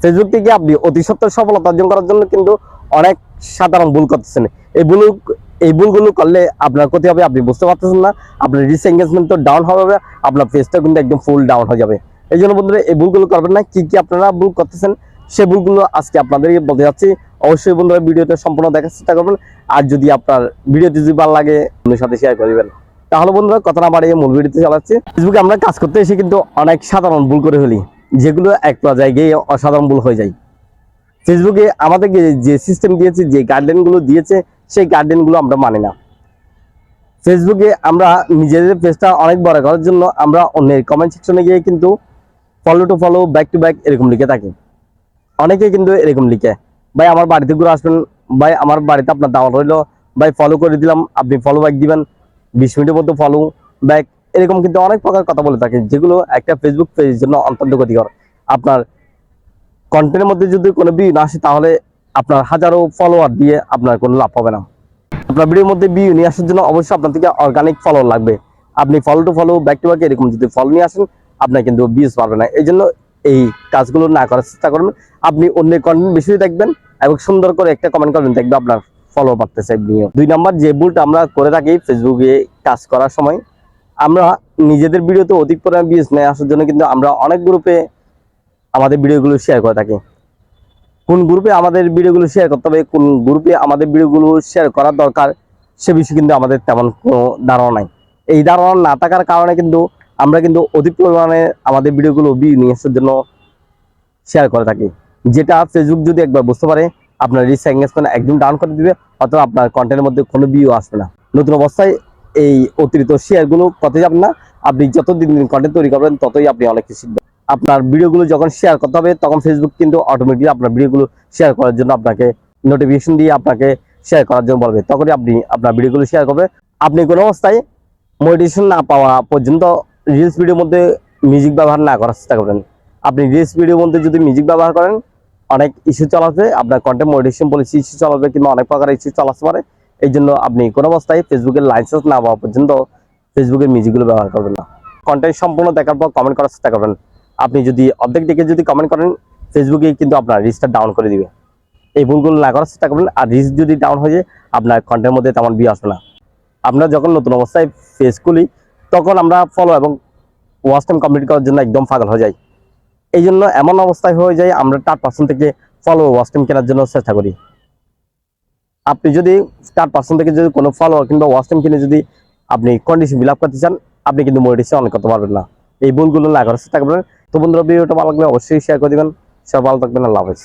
Facebook থেকে আপনি অতি সত্ত্বর সফলতা অর্জন করার জন্য কিন্তু অনেক সাধারণ ভুল করতেছেন। এই ভুল, এই ভুলগুলো করলে আপনার ক্ষতি হবে, আপনি বুঝতে পারতেছেন না। আপনার রিচ এঙ্গেজমেন্ট তো ডাউন হবে আপনার ফেসটা কিন্তু একদম ফুল ডাউন হয়ে যাবে। এই জন্য বন্ধুরা, এই ভুলগুলো করবেন না। কি কি আপনারা ভুল করতেছেন সেই ভুলগুলো আজকে আপনাদেরকে বলতে যাচ্ছি। অবশ্যই বন্ধুরা, ভিডিওটা সম্পূর্ণ দেখার চেষ্টা করবেন। আর যদি আপনার ভিডিওটি যদি ভালো লাগে বন্ধুর সাথে শেয়ার করে দিবেন। তাহলে বন্ধুরা কথা না বাড়িয়ে মূল ভিডিওতে চালাচ্ছি। ফেসবুকে আমরা কাজ করতে এসে কিন্তু অনেক সাধারণ ভুল করে ফেলি। যেগুলো এক পর্যায়ে গিয়ে অসাধারণ ভুল হয়ে যায়। ফেসবুকে আমাদেরকে যে সিস্টেম দিয়েছে, যে গাইডলাইনগুলো দিয়েছে, সেই গাইডলাইনগুলো আমরা মানি না। ফেসবুকে আমরা নিজেদের পেজটা অনেক বড় করার জন্য আমরা অন্যের কমেন্ট সেকশনে গিয়ে কিন্তু follow to follow back to back এরকম লিখে থাকি। অনেকে কিন্তু এরকম লিখে, ভাই, আমার বাড়িতে ঘুরে আসবেন, ভাই, আমার বাড়িতে আপনার দাওয়াত রইল, ভাই ফলো করে দিলাম, আপনি ফলো ব্যাক দিবেন, বিশ মিনিটের মধ্যে ফলো ব্যাক এরকম কিন্তু অনেক প্রকার কথা বলে থাকে, যেগুলো একটা ফেসবুক পেজের জন্য অত্যন্ত ক্ষতিকর। আপনার কন্টেন্টের মধ্যে যদি কোনো ভিউ না আসে, তাহলে আপনার হাজারো ফলোয়ার দিয়ে আপনার কোনো লাভ হবে না। আপনার ভিডিওর মধ্যে ভিউ নিয়ে আসার জন্য অবশ্যই আপনার থেকে অর্গানিক ফলো লাগবে। আপনি follow to follow back to back এরকম যদি ফলো নিয়ে আসেন, আপনার কিন্তু ভিউজ পারবে না। এই জন্য এই কাজগুলো না করার চেষ্টা করবেন আপনি অন্য কন্টেন্ট বেশি দেখবেন এবং সুন্দর করে একটা কমেন্ট করবেন, দেখবে আপনার ফলো বাড়তেছে। দুই নাম্বার, যে ভুলটা আমরা করে থাকি ফেসবুকে কাজ করার সময় আমরা নিজেদের ভিডিওতে অধিক পরিমাণ ভিউজ নিয়ে আসার জন্য কিন্তু আমরা অনেক গ্রুপে আমাদের ভিডিওগুলো শেয়ার করে থাকি। কোন গ্রুপে আমাদের ভিডিওগুলো শেয়ার করতে হবে, কোন গ্রুপে আমাদের ভিডিওগুলো শেয়ার করার দরকার, সে বিষয়ে কিন্তু আমাদের তেমন কোনো ধারণা নাই। এই ধারণা না থাকার কারণে কিন্তু আমরা কিন্তু অধিক পরিমাণে আমাদের ভিডিওগুলো ভিউ নিয়ে আসার জন্য শেয়ার করে থাকি। যেটা ফেসবুক যদি একবার বুঝতে পারে, আপনার রিচ এঙ্গেজমেন্ট একদম ডাউন করে দিবে, অথবা আপনার কন্টেন্টের মধ্যে কোনো ভিউ আসবে না। নতুন অবস্থায় এই অতিরিক্ত শেয়ারগুলো করতে যাবেন না। আপনি যত দিন দিন কন্টেন্ট তৈরি করবেন, ততই আপনি অনেক কিছু শিখবেন। আপনার ভিডিওগুলো যখন শেয়ার করতে হবে, তখন ফেসবুক কিন্তু অটোমেটিক আপনার ভিডিওগুলো শেয়ার করার জন্য আপনাকে নোটিফিকেশন দিয়ে আপনাকে শেয়ার করার জন্য বলবে। তখনই আপনি আপনার ভিডিওগুলো শেয়ার করবে। আপনি কোনো অবস্থায় মোটিভেশন না পাওয়া পর্যন্ত রিলস ভিডিওর মধ্যে মিউজিক ব্যবহার না করার চেষ্টা করবেন। আপনি রিলস ভিডিওর মধ্যে যদি মিউজিক ব্যবহার করেন, অনেক ইস্যু চালাতে আপনার কন্টেন্ট মোটিভেশন পলিসি ইস্যু চালাবে কিংবা অনেক প্রকার ইস্যু চালাতে পারে। এই জন্য আপনি কোনো অবস্থায় ফেসবুকের লাইসেন্স না পাওয়া পর্যন্ত ফেসবুকের মিউজিকগুলো ব্যবহার করবেন না। কন্টেন্ট সম্পূর্ণ দেখার পর কমেন্ট করার চেষ্টা করবেন। আপনি যদি অর্ধেক দিকে যদি কমেন্ট করেন ফেসবুকে কিন্তু আপনার রিচটা ডাউন করে দিবে। এই ভুলগুলো না করার চেষ্টা করবেন, আর রিচ যদি ডাউন হয়ে যায়, আপনার কন্টেন্টের মধ্যে তেমন বিয়ে আসবে না। আমরা যখন নতুন অবস্থায় ফেস খুলি, তখন আমরা ফলো এবং ওয়াচ টাইম কমপ্লিট করার জন্য একদম পাগল হয়ে যাই। এই জন্য এমন অবস্থায় হয়ে যায়, আমরা চার পার্সেন্ট থেকে ফলো ওয়াচ টাইম কেনার জন্য চেষ্টা করি। আপনি যদি চার পার্সেন্ট থেকে যদি কোনো ফলোয়ার কিংবা ওয়াস্টেম কিনে যদি আপনি কন্ডিশন ফিল করতে চান, আপনি কিন্তু মোটিভেশন অনেক করতে পারবেন না। এই ভুলগুলো না করার চেষ্টা করবেন তো বন্ধুরা, ভিডিওটা ভালো লাগলে অবশ্যই শেয়ার করে দেবেন। সব ভালো থাকবেন, আল্লাহ হাফেজ।